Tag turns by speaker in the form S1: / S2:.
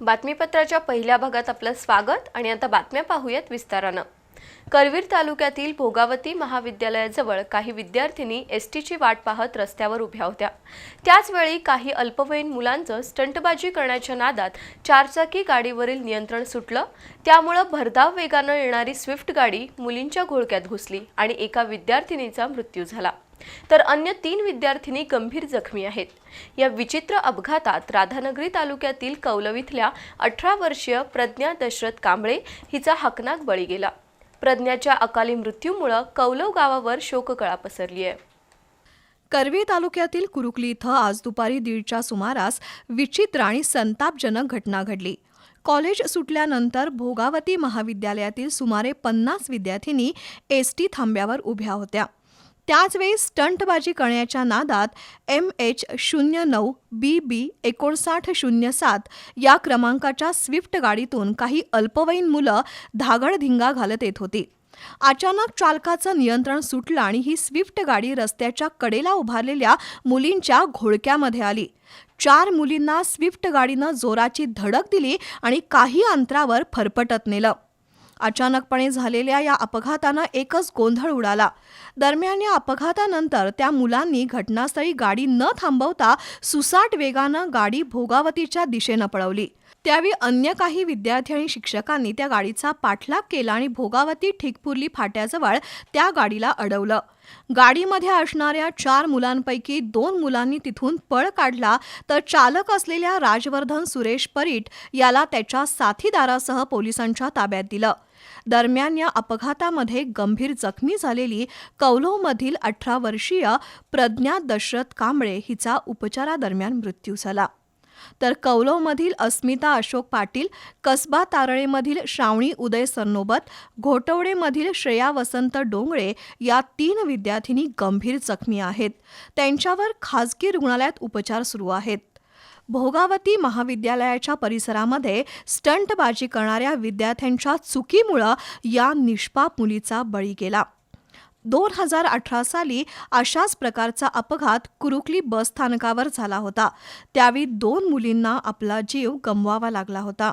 S1: बातमीपत्राच्या पहिल्या भागात आपलं स्वागत आणि आता बातम्या पाहूयात विस्तारानं. करवीर तालुक्यातील भोगावती महाविद्यालयाजवळ काही विद्यार्थिनी एस टीची वाट पाहत रस्त्यावर उभ्या होत्या. त्याचवेळी काही अल्पवयीन मुलांचं स्टंटबाजी करण्याच्या नादात चारचाकी गाडीवरील नियंत्रण सुटलं. त्यामुळं भरधाव वेगानं येणारी स्विफ्ट गाडी मुलींच्या घोळक्यात घुसली आणि एका विद्यार्थिनीचा मृत्यू झाला. तर अन्य तीन विद्यार्थिनी गंभीर जखमी आहेत. या विचित्र अपघातात राधानगरी तालुक्यातील कौलव इथल्या अठरा वर्षीय प्रज्ञा दशरथ कांबळे हिचा हकनाक बळी गेला. प्रज्ञाच्या अकाली मृत्यूमुळं कौलव गावावर शोककळा पसरली आहे.
S2: करवी तालुक्यातील कुरुकली इथं आज दुपारी दीडच्या सुमारास विचित्र आणि संतापजनक घटना घडली. कॉलेज सुटल्यानंतर भोगावती महाविद्यालयातील सुमारे पन्नास विद्यार्थिनी एस टी थांब्यावर उभ्या होत्या. त्याचवेळी स्टंटबाजी करण्याच्या नादात एम एच शून्य नऊ बी बी एकोणसाठ शून्य सात या क्रमांकाच्या स्विफ्ट गाडीतून काही अल्पवयीन मुलं धागडधिंगा घालत येत होती. अचानक चालकाचं नियंत्रण सुटलं आणि ही स्विफ्ट गाडी रस्त्याच्या कडेला उभारलेल्या मुलींच्या घोळक्यामध्ये आली. चार मुलींना स्विफ्ट गाडीनं जोराची धडक दिली आणि काही अंतरावर फरफटत नेलं. अचानकपणे झालेल्या या अपघातानं एकच गोंधळ उडाला. दरम्यान या अपघातानंतर त्या मुलांनी घटनास्थळी गाडी न थांबवता सुसाट वेगानं गाडी भोगावतीच्या दिशेनं पळवली. त्यावेळी अन्य काही विद्यार्थी आणि शिक्षकांनी त्या गाडीचा पाठलाग केला आणि भोगावती ठिकपुर्ली फाट्याजवळ त्या गाडीला अडवलं. गाडीमध्ये असणाऱ्या चार मुलांपैकी दोन मुलांनी तिथून पळ काढला तर चालक असलेल्या राजवर्धन सुरेश परीट याला त्याच्या साथीदारासह पोलिसांच्या ताब्यात दिलं. दरम्यान या अपघातामध्ये गंभीर जखमी झालेली कौलोमधील अठरा वर्षीय प्रज्ञा दशरथ कांबळे हिचा उपचारादरम्यान मृत्यू झाला. तर कौलवमधील अस्मिता अशोक पाटील कसबा तारळेमधील श्रावणी उदय सरनोबत घोटवडेमधील श्रेया वसंत डोंगळे या तीन विद्यार्थिनी गंभीर जखमी आहेत. त्यांच्यावर खाजगी रुग्णालयात उपचार सुरू आहेत. भोगावती महाविद्यालयाच्या परिसरामध्ये स्टंटबाजी करणाऱ्या विद्यार्थ्यांच्या चुकीमुळं या निष्पाप मुलीचा बळी गेला. दोन हजार अठरा साली अशाच प्रकारचा अपघात कुरुकली बस स्थानकावर झाला होता. त्यावेळी दोन मुलींना आपला जीव गमवावा लागला होता.